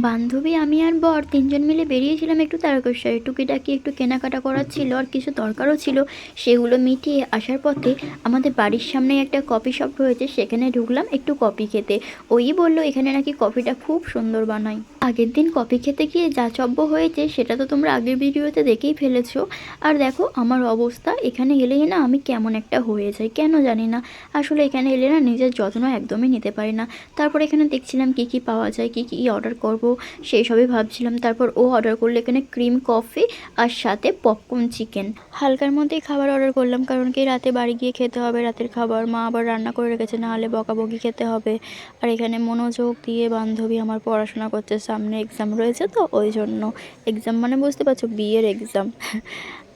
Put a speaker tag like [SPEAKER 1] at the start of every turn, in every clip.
[SPEAKER 1] বান্ধবী, আমি আর বর তিনজন মিলে বেরিয়েছিলাম একটু তারকেশ্বরে। টুকিটাকি একটু কেনাকাটা করার ছিল, আর কিছু দরকারও ছিল। সেগুলো মিটিয়ে আসার পথে আমাদের বাড়ির সামনে একটা কফি শপ রয়েছে, সেখানে ঢুকলাম একটু কফি খেতে। ওই বলল, এখানে নাকি কফিটা খুব সুন্দর বানায়। আগের দিন কফি খেতে গিয়ে যা চব্য হয়েছে, সেটা তো তোমরা আগের ভিডিওতে দেখেই ফেলেছো। আর দেখো, আমার অবস্থা, এখানে এলেই না আমি কেমন একটা হয়ে যাই, কেন জানি না। আসলে এখানে এলে না নিজের যত্ন একদমই নিতে পারি না। তারপর এখানে দেখছিলাম কি কি পাওয়া যায়, কি কি অর্ডার করব, সেই সবই ভাবছিলাম। তারপর ও অর্ডার করল এখানে ক্রিম কফি আর সাথে পপকর্ন চিকেন হালকার মধ্যেই খাবার অর্ডার করলাম, কারণ কি রাতে বাড়ি গিয়ে খেতে হবে, রাতের খাবার মা আবার রান্না করে রেখেছে না হলে বকাবকি খেতে হবে। আর এখানে মনোযোগ দিয়ে বান্ধবী আমার পড়াশোনা করছে সামনে এক্সাম রয়েছে তো, ওই জন্য এক্সাম মানে বুঝতে পারছ, বিয়ের এক্সাম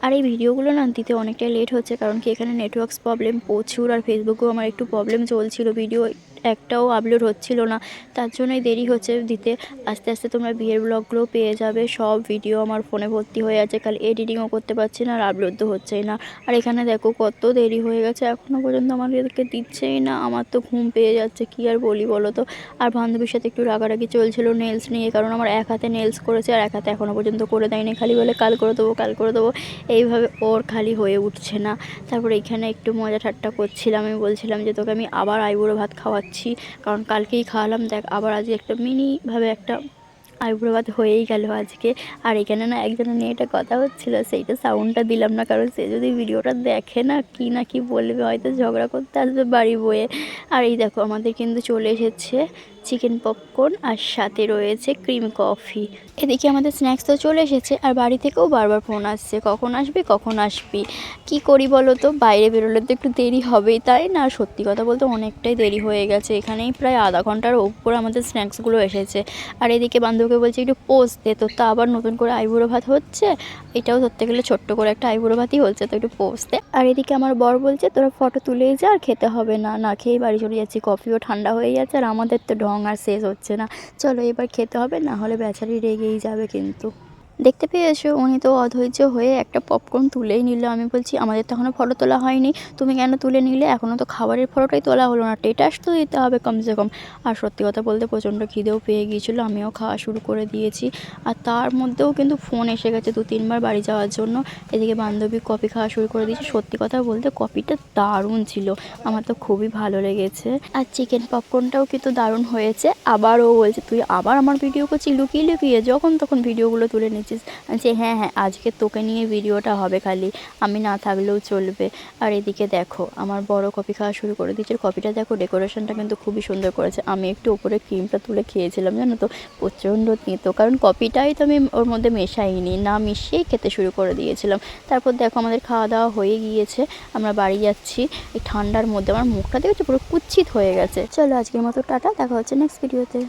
[SPEAKER 1] আর এই ভিডিওগুলো না দিতে অনেকটাই লেট হচ্ছে, কারণ কি এখানে নেটওয়ার্কস প্রবলেম প্রচুর, আর ফেসবুকেও আমার একটু প্রবলেম চলছিল ভিডিও একটাও আপলোড হচ্ছিল না। তার জন্যই দেরি হচ্ছে দিতে। আস্তে আস্তে তোমরা বিয়ের ব্লগগুলো পেয়ে যাবে। সব ভিডিও আমার ফোনে ভর্তি হয়ে আছে। খালি এডিটিংও করতে পারছি না আর আপলোড তো হচ্ছেই না। আর এখানে দেখো কত দেরি হয়ে গেছে। এখনও পর্যন্ত আমাদেরকে দিচ্ছেই না। আমার তো ঘুম পেয়ে যাচ্ছে। কি আর বলি বলো তো? আর বান্ধবীর সাথে একটু রাগারাগি চলছিল নেলস নিয়ে। কারণ আমার এক হাতে নেলস করেছে আর এক হাতে এখনও পর্যন্ত করে দেয়নি। খালি বলে, কাল করে দেবো, কাল করে দেবো। এইভাবে ওর খালি হয়ে উঠছে না। তারপর এখানে একটু মজা ঠাট্টা করছিলাম। আমি বলছিলাম যে, তোকে আমি আবার আইবুড়ো ভাত খাওয়াচ্ছি। কারণ কালকেই খাওয়ালাম, দেখ আবার আজকে একটা মিনিভাবে একটা আইব্রোবাদ হয়েই গেল আজকে। আর এখানে না একজনের নিয়ে এটা কথা হচ্ছিল, সেইটা সাউন্ডটা দিলাম না, কারণ সে যদি ভিডিওটা দেখে না কি না কি বলবে, হয়তো ঝগড়া করতে আসবে বাড়ি বয়ে। আর এই দেখো, আমাদের কিন্তু চলে এসেছে চিকেন পপকর্ন আর সাথে রয়েছে ক্রিম কফি। এদিকে আমাদের স্ন্যাক্স তো চলে এসেছে, আর বাড়ি থেকেও বারবার ফোন আসছে, কখন আসবি কখন আসবি? কি করি বলো তো? বাইরে বেরোলে তো একটু দেরি হবেই, তাই না? সত্যি কথা বলতে অনেকটাই দেরি হয়ে গেছে, এখানেই প্রায় আধা ঘণ্টার ওপর আমাদের স্ন্যাক্সগুলো এসেছে। আর এদিকে বান্ধবকে বলছি একটু পোস্ট দে তোর তো আবার নতুন করে আইবুড়ো ভাত হচ্ছে? এটাও ধরতে গেলে ছোট্ট করে একটা আইবুড়ো ভাতই হচ্ছে, তো একটু পোস্ট দে। আর এদিকে আমার বর বলছে, তোরা ফটো তুলেই যা, আর খেতে হবে না। না খেয়েই বাড়ি চলে যাচ্ছি, কফিও ঠান্ডা হয়ে যাচ্ছে আর আমাদের তো ঢং আর শেষ হচ্ছে না। চলো এবার খেতে হবে না হলে বেচারি রেগেই যাবে কিন্তু। দেখতে পেয়েছ? উনি তো অধৈর্য হয়ে একটা পপকর্ন তুলেই নিল। আমি বলছি, আমাদের তো এখনও ফটো তোলা হয়নি। তুমি কেন তুলে নিলে? এখনও তো খাবারের ফটোটাই তোলা হলো না। টেটাস তো দিতে হবে কমসে কম। আর সত্যি কথা বলতে প্রচণ্ড খিদেও পেয়ে গিয়েছিল। আমিও খাওয়া শুরু করে দিয়েছি। আর তার মধ্যেও কিন্তু ফোন এসে গেছে দু, তিনবার বাড়ি যাওয়ার জন্য। এদিকে বান্ধবী কফি খাওয়া শুরু করে দিয়েছি। সত্যি কথা বলতে কফিটা দারুণ ছিল। আমার তো খুবই ভালো লেগেছে। আর চিকেন পপকর্নটাও কিন্তু দারুণ হয়েছে। আবারও বলছে, তুই আবার আমার ভিডিও করছি লুকিয়ে লুকিয়ে যখন তখন ভিডিওগুলো তুলে নিচ্ছিস যে হ্যাঁ হ্যাঁ আজকে তোকে নিয়ে ভিডিওটা হবে খালি। আমি না থাকলেও চলবে। আর এদিকে দেখো, আমার বড় কফি খাওয়া শুরু করে দিয়েছে। কফিটা দেখো, ডেকোরেশনটা কিন্তু খুবই সুন্দর করেছে। আমি একটু উপরে ক্রিমটা তুলে খেয়েছিলাম, জানো তো? প্রচণ্ড তিতো। কারণ কফিটাই তো আমি ওর মধ্যে মেশাইনি, না মিশিয়েই খেতে শুরু করে দিয়েছিলাম। তারপর দেখো, আমাদের খাওয়া দাওয়া হয়ে গিয়েছে। আমরা বাড়ি যাচ্ছি। এই ঠান্ডার মধ্যে আমার মুখটা দেখেছ? পুরো কুচ্ছিত হয়ে গেছে। চলো আজকের মতো টাটা, দেখা হচ্ছে নেক্সট ভিডিওতে